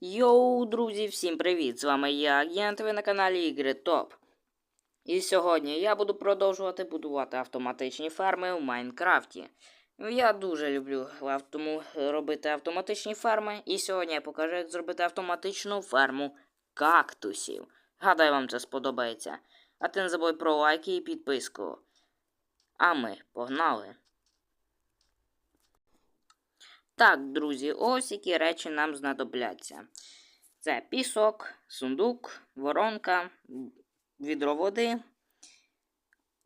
Йоу, друзі, всім привіт! З вами я, Агент, ви на каналі Ігри Топ. І сьогодні я буду продовжувати будувати автоматичні ферми в Майнкрафті. Я дуже люблю автому... робити автоматичні ферми, і сьогодні я покажу, як зробити автоматичну ферму кактусів. Гадаю, вам це сподобається. А ти не забудь про лайки і підписку. А ми погнали! Так, друзі, ось які речі нам знадобляться. Це пісок, сундук, воронка, відро води,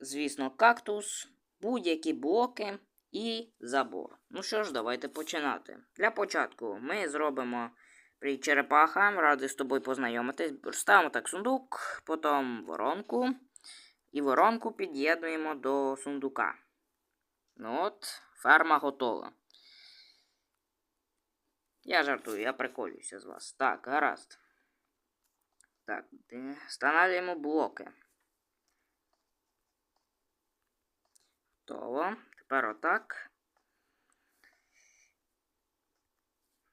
звісно, кактус, будь-які блоки і забор. Ну що ж, давайте починати. Для початку ми зробимо при черепаха, радий з тобою познайомитись. Ставимо так сундук, потім воронку. І воронку під'єднуємо до сундука. Ну от, ферма готова. Я жартую, я приколююся з вас. Так, гаразд. Так, встановлюємо блоки. Готово. Тепер отак.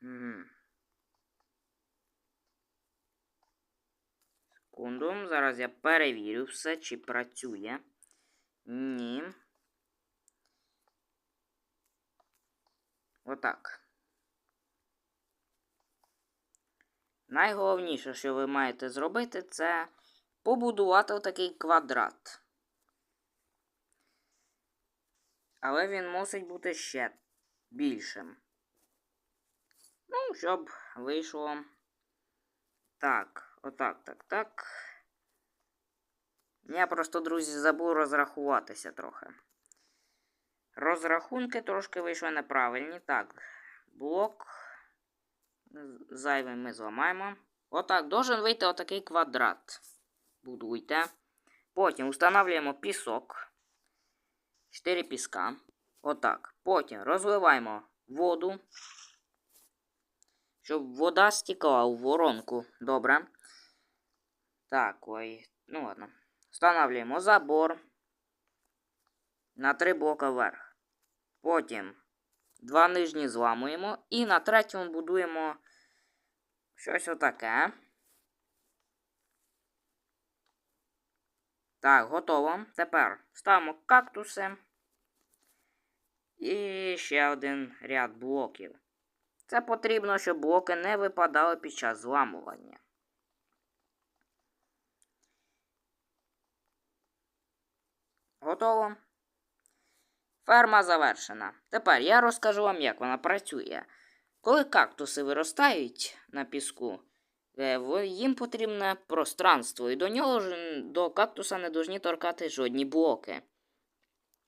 Угу. Секунду. Зараз я перевірю все, чи працює. Ні. Отак. Найголовніше, що ви маєте зробити, це побудувати отакий квадрат. Але він мусить бути ще більшим. Ну, щоб вийшло. Так, отак, так, так. Я просто, друзі, забув розрахуватися трохи. Розрахунки трошки вийшли неправильні. Так, блок. Зайвий ми зламаємо. Отак, должен вийти отакий квадрат. Будуйте. Потім встановлюємо пісок. 4 піска. Отак. Потім розливаємо воду. Щоб вода стікала у воронку. Добре. Так, ой. Ну ладно. Встановлюємо забор. На 3 блока вверх. Потім Два нижні зламуємо. І на третьому будуємо щось отаке. Так, готово. Тепер ставимо кактуси. І ще один ряд блоків. Це потрібно, щоб блоки не випадали під час зламування. Готово. Ферма завершена. Тепер я розкажу вам, як вона працює. Коли кактуси виростають на піску, е, їм потрібне пространство, і до нього до кактуса не повинні торкати жодні блоки.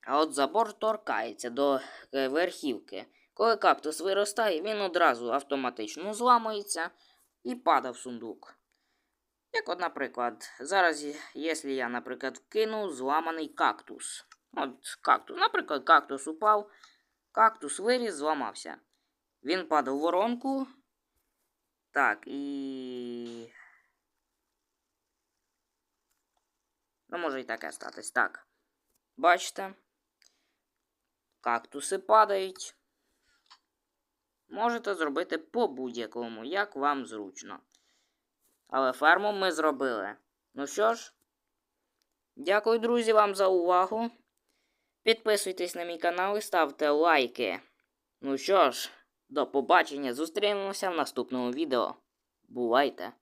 А от забор торкається до е, верхівки. Коли кактус виростає, він одразу автоматично зламується і падає в сундук. Як от, наприклад, зараз, якщо я, наприклад, вкину зламаний кактус. От кактус. Наприклад, кактус упав, кактус виріс, зламався. Він падав в воронку. Так, і. Ну, може і таке статись. Так. Бачите? Кактуси падають. Можете зробити по будь-якому, як вам зручно. Але ферму ми зробили. Ну що ж, дякую, друзі, вам за увагу. Підписуйтесь на мій канал і ставте лайки. Ну що ж, до побачення, зустрінемося в наступному відео. Бувайте!